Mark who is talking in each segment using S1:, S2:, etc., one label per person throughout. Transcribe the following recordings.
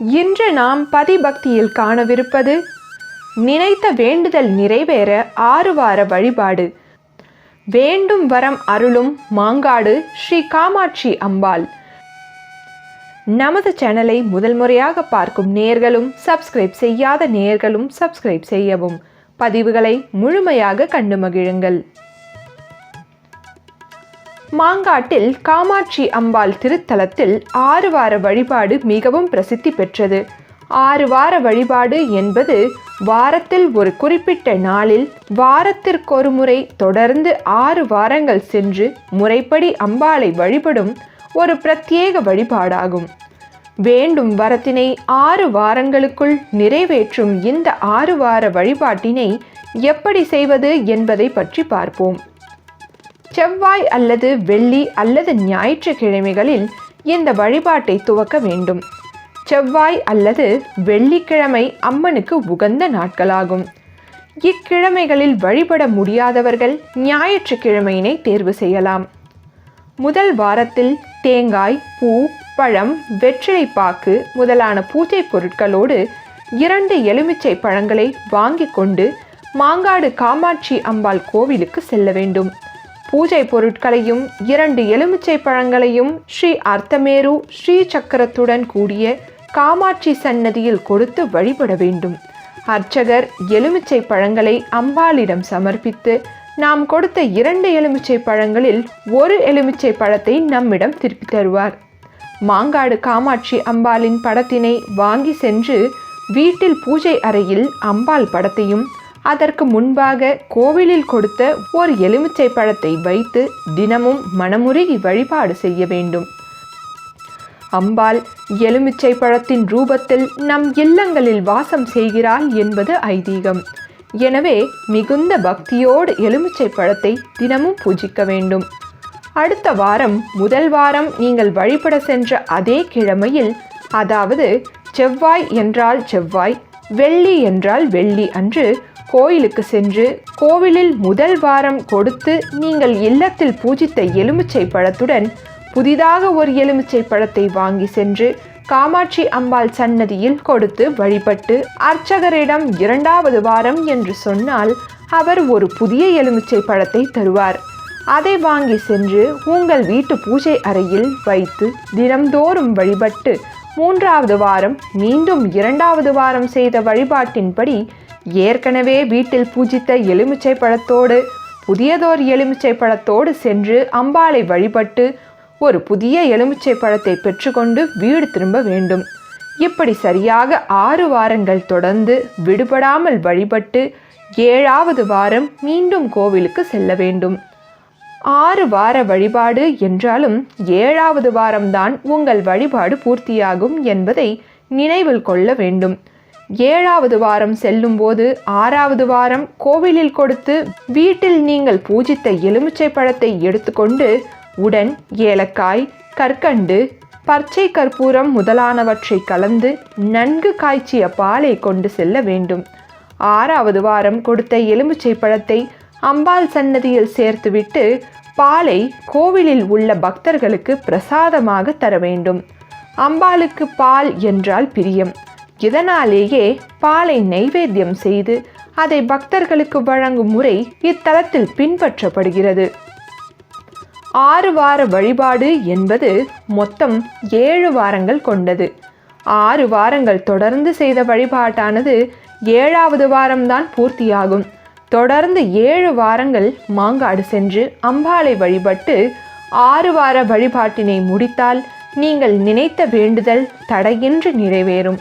S1: இன்று நாம் பதிபக்தியில் காணவிருப்பது நினைத்த வேண்டுதல் நிறைவேற ஆறு வார வழிபாடு. வேண்டும் வரம் அருளும் மாங்காடு ஸ்ரீ காமாட்சி அம்பாள். நமது சேனலை முதல் முறையாக பார்க்கும் நேர்களும் சப்ஸ்கிரைப் செய்யாத நேர்களும் சப்ஸ்கிரைப் செய்யவும். பதிவுகளை முழுமையாக கண்டு மகிழுங்கள். மாங்காட்டில் காமாட்சி அம்பாள் திருத்தலத்தில் ஆறு வார வழிபாடு மிகவும் பிரசித்தி பெற்றது. ஆறு வார வழிபாடு என்பது வாரத்தில் ஒரு குறிப்பிட்ட நாளில் வாரத்திற்கொரு முறை தொடர்ந்து ஆறு வாரங்கள் சென்று முறைப்படி அம்பாளை வழிபடும் ஒரு பிரத்யேக வழிபாடாகும். வேண்டும் வரத்தினை ஆறு வாரங்களுக்குள் நிறைவேற்றும் இந்த ஆறு வார வழிபாட்டினை எப்படி செய்வது என்பதை பற்றி பார்ப்போம். செவ்வாய் அல்லது வெள்ளி அல்லது ஞாயிற்றுக்கிழமைகளில் இந்த வழிபாட்டை துவக்க வேண்டும். செவ்வாய் அல்லது வெள்ளிக்கிழமை அம்மனுக்கு உகந்த நாட்களாகும். இக்கிழமைகளில் வழிபட முடியாதவர்கள் ஞாயிற்றுக்கிழமையினை தேர்வு செய்யலாம். முதல் வாரத்தில் தேங்காய் பூ பழம் வெற்றிலைப்பாக்கு முதலான பூஜை பொருட்களோடு இரண்டு எலுமிச்சை பழங்களை வாங்கி கொண்டு மாங்காடு காமாட்சி அம்பாள் கோவிலுக்கு செல்ல வேண்டும். பூஜை பொருட்களையும் இரண்டு எலுமிச்சை பழங்களையும் ஸ்ரீ அர்த்தமேரு ஸ்ரீ சக்கரத்துடன் கூடிய காமாட்சி சன்னதியில் கொடுத்து வழிபட வேண்டும். அர்ச்சகர் எலுமிச்சை பழங்களை அம்பாளிடம் சமர்ப்பித்து நாம் கொடுத்த இரண்டு எலுமிச்சை பழங்களில் ஒரு எலுமிச்சை பழத்தை நம்மிடம் திருப்பி தருவார். மாங்காடு காமாட்சி அம்பாளின் படத்தினை வாங்கி சென்று வீட்டில் பூஜை அறையில் அம்பாள் படத்தையும் அதற்கு முன்பாக கோவிலில் கொடுத்த ஒரு எலுமிச்சை பழத்தை வைத்து தினமும் மனமுருகி வழிபாடு செய்ய வேண்டும். அம்பாள் எலுமிச்சை பழத்தின் ரூபத்தில் நம் இல்லங்களில் வாசம் செய்கிறாள் என்பது ஐதீகம். எனவே மிகுந்த பக்தியோடு எலுமிச்சை பழத்தை தினமும் பூஜிக்க வேண்டும். அடுத்த வாரம் முதல் வாரம் நீங்கள் வழிபட சென்ற அதே கிழமையில் அதாவது செவ்வாய் என்றால் செவ்வாய் வெள்ளி என்றால் வெள்ளி அன்று கோயிலுக்கு சென்று கோவிலில் முதல் வாரம் கொடுத்து நீங்கள் இல்லத்தில் பூஜித்த எலுமிச்சை பழத்துடன் புதிதாக ஒரு எலுமிச்சை பழத்தை வாங்கி சென்று காமாட்சி அம்பாள் சன்னதியில் கொடுத்து வழிபட்டு அர்ச்சகரிடம் இரண்டாவது வாரம் என்று சொன்னால் அவர் ஒரு புதிய எலுமிச்சை பழத்தை தருவார். அதை வாங்கி சென்று உங்கள் வீட்டு பூஜை அறையில் வைத்து தினம்தோறும் வழிபட்டு மூன்றாவது வாரம் மீண்டும் இரண்டாவது வாரம் செய்த வழிபாட்டின்படி ஏற்கனவே வீட்டில் பூஜித்த எலுமிச்சை பழத்தோடு புதியதோர் எலுமிச்சை பழத்தோடு சென்று அம்பாளை வழிபட்டு ஒரு புதிய எலுமிச்சை பழத்தை பெற்றுக்கொண்டு வீடு திரும்ப வேண்டும். இப்படி சரியாக ஆறு வாரங்கள் தொடர்ந்து விடுபடாமல் வழிபட்டு ஏழாவது வாரம் மீண்டும் கோவிலுக்கு செல்ல வேண்டும். ஆறு வார வழிபாடு என்றாலும் ஏழாவது வாரம்தான் உங்கள் வழிபாடு பூர்த்தியாகும் என்பதை நினைவில் கொள்ள வேண்டும். ஏழாவது வாரம் செல்லும்போது ஆறாவது வாரம் கோவிலில் கொடுத்து வீட்டில் நீங்கள் பூஜித்த எலுமிச்சை பழத்தை எடுத்துக்கொண்டு உடன் ஏலக்காய் கற்கண்டு பச்சை கற்பூரம் முதலானவற்றை கலந்து நன்கு காய்ச்சிய பாலை கொண்டு செல்ல வேண்டும். ஆறாவது வாரம் கொடுத்த எலுமிச்சை பழத்தை அம்பாள் சன்னதியில் சேர்த்துவிட்டு பாலை கோவிலில் உள்ள பக்தர்களுக்கு பிரசாதமாக தர வேண்டும். அம்பாளுக்கு பால் என்றால் பிரியம். இதனாலேயே பாலை நைவேத்தியம் செய்து அதை பக்தர்களுக்கு வழங்கும் முறை இத்தலத்தில் பின்பற்றப்படுகிறது. ஆறு வார வழிபாடு என்பது மொத்தம் ஏழு வாரங்கள் கொண்டது. ஆறு வாரங்கள் தொடர்ந்து செய்த வழிபாட்டானது ஏழாவது வாரம்தான் பூர்த்தியாகும். தொடர்ந்து ஏழு வாரங்கள் மாங்காடு சென்று அம்பாளை வழிபட்டு ஆறு வார வழிபாட்டினை முடித்தால் நீங்கள் நினைத்த வேண்டுதல் தடையின்றி நிறைவேறும்.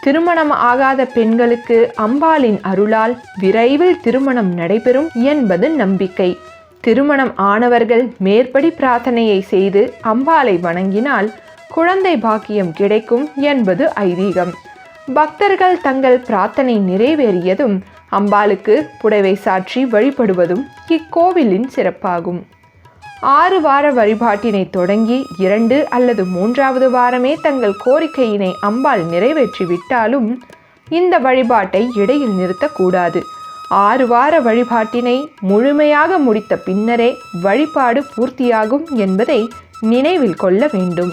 S1: திருமணம் ஆகாத பெண்களுக்கு அம்பாளின் அருளால் விரைவில் திருமணம் நடைபெறும் என்பது நம்பிக்கை. திருமணம் ஆனவர்கள் மேற்படி பிரார்த்தனையை செய்து அம்பாளை வணங்கினால் குழந்தை பாக்கியம் கிடைக்கும் என்பது ஐதீகம். பக்தர்கள் தங்கள் பிரார்த்தனை நிறைவேறியதும் அம்பாளுக்கு புடவை சாற்றி வழிபடுவதும் இக்கோவிலின் சிறப்பாகும். ஆறு வார வழிபாட்டினை தொடங்கி இரண்டு அல்லது மூன்றாவது வாரமே தங்கள் கோரிக்கையினை அம்பாள் நிறைவேற்றி விட்டாலும் இந்த வழிபாட்டை இடையில் நிறுத்தக்கூடாது. ஆறு வார வழிபாட்டினை முழுமையாக முடித்த பின்னரே வழிபாடு பூர்த்தியாகும் என்பதை நினைவில் கொள்ள வேண்டும்.